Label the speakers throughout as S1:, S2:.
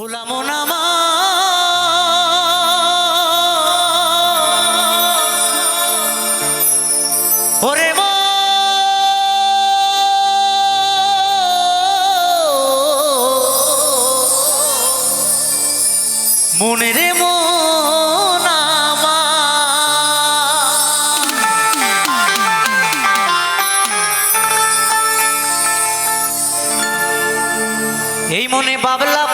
S1: ভুলামো না মনে রে এই মনে বাবলা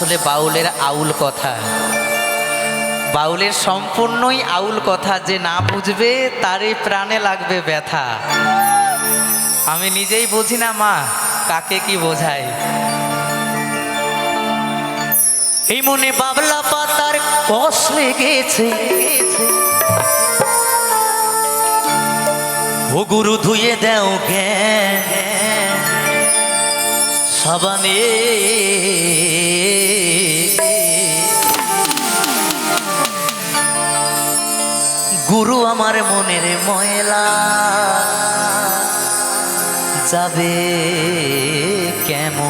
S1: আসলে বাউলের আউল কথা। বাউলের সম্পূর্ণই আউল কথা, যে না বুঝবে তারই প্রাণে লাগবে ব্যথা। আমি নিজেই বুঝি না, মা, কাকে কি বোঝায়। এই মনে বাবলা পাতার কষ লেগেছে। ও গুরু ধুয়ে দেও জ্ঞান। সাবানে। গুরু আমার মনের ময়লা যাবে কেমনে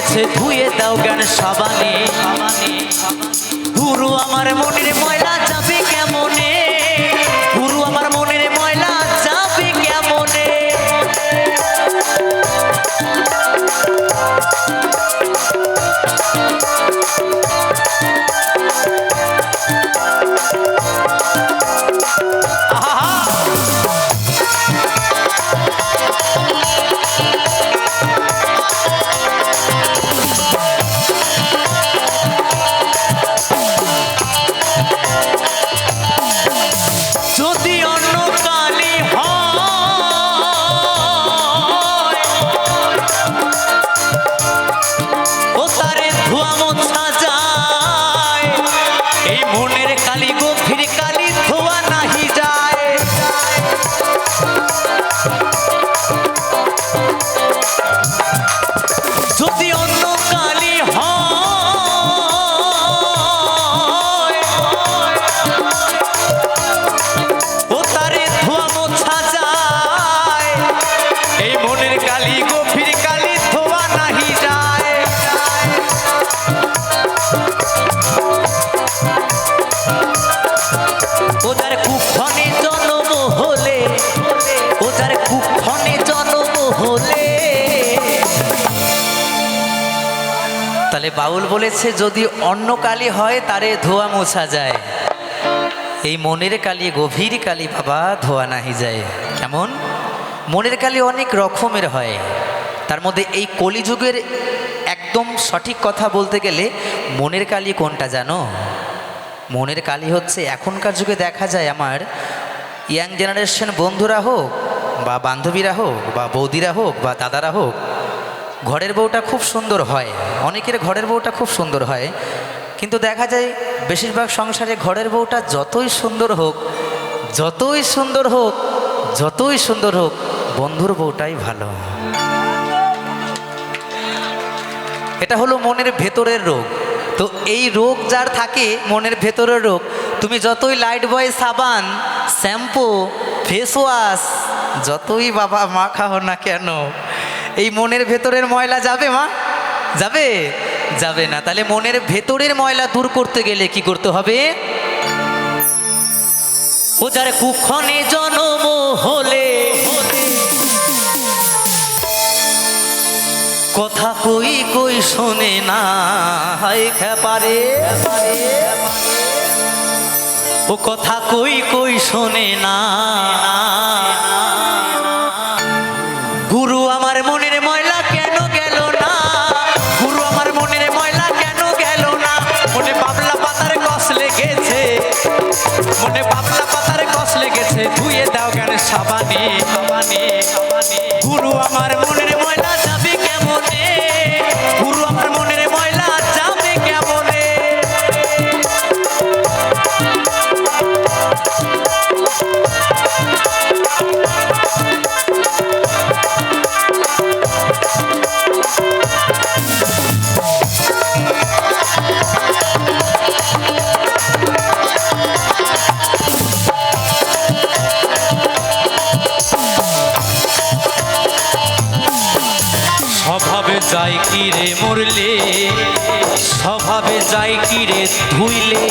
S1: লেগেছে ধুয়ে দাও গান সাবানে। গুরু আমার মনের ময়লা তাহলে বাউল বলেছে, যদি অন্য কালি হয়, তারে ধোয়া মোছা যায়। এই মনের কালি, গভীর কালি বাবা, ধোয়া নাহি যায়। কেমন? মনের কালি অনেক রকমের হয়। তার মধ্যে এই কলিযুগের একদম সঠিক কথা বলতে গেলে মনের কালি কোনটা জানো? মনের কালি হচ্ছে, এখনকার যুগে দেখা যায় আমার, ইয়াং জেনারেশন বন্ধুরা হোক, বা বান্ধবীরা হোক, বা বৌদিরা হোক, বা দাদারা হোক ঘরের বউটা খুব সুন্দর হয়। অনেকের ঘরের বউটা খুব সুন্দর হয়। কিন্তু দেখা যায়, বেশিরভাগ সংসারে ঘরের বউটা যতই সুন্দর হোক, যতই সুন্দর হোক, যতই সুন্দর হোক, বন্ধুর বউটাই ভালো। এটা হলো মনের ভেতরের রোগ। তো এই রোগ যার থাকে, মনের ভেতরের রোগ, তুমি যতই লাইট বয় সাবান শ্যাম্পু ফেস ওয়াশ যতই বাবা মাখাও না কেন এই মনের ভেতরের ময়লা যাবে, মা? যাবে? যাবে না। তাহলে মনের ভেতরের ময়লা দূর করতে গেলে কি করতে হবে? ও যার কুক্ষণে জনম হলে, কথা কই কই শোনে না হাই খেপারে ও কথা কই কই শোনে না ধুয়ে দাও কেন সাবানে। গুরু আমার মনের ময়লা
S2: ধুইলে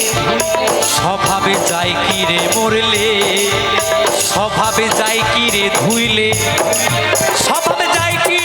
S2: স্বভাবে যাই কি রে মরলে? স্বভাবে যাই কি রে ধুইলে? স্বভাবে যাই কি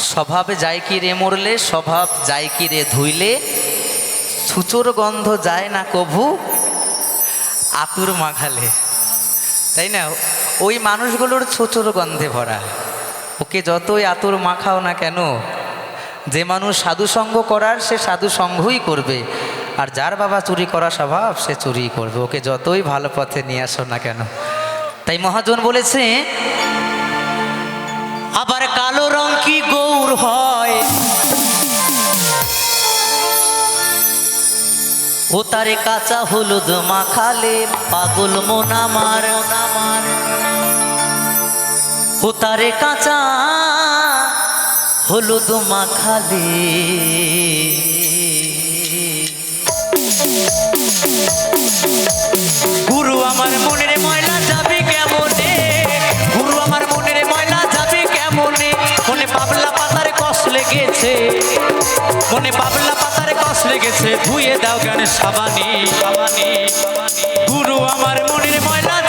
S2: স্বভাবে যায় কি রে মরলে, স্বভাব যায় কি রে ধুইলে?
S1: ছুচোর গন্ধ যায় না কভু? আতুর মাখালে। তাই না? ওই মানুষগুলোর ছুচোর গন্ধে ভরা। ওকে যতই আতুর মাখাও না কেন, যে মানুষ সাধুসঙ্গ করার, সে সাধুসঙ্গই করবে। আর যার বাবা চুরি করা স্বভাব, সে চুরি করবে। ওকে যতই ভালো পথে নিয়ে আসো না কেন। তাই মহাজন বলেছে,
S2: আবার কালো রং কি গৌর হয়।
S1: ও তারে কাঁচা হলুদ মাখালে পাগল মন আমার। ও তারে কাঁচা হলুদ মাখালে
S2: গেছে। মনে বাবলা পাতারে কষ লেগেছে। ধুয়ে দাও গানে সাবানি। সাবানি। গুরু আমার মনের ময়লা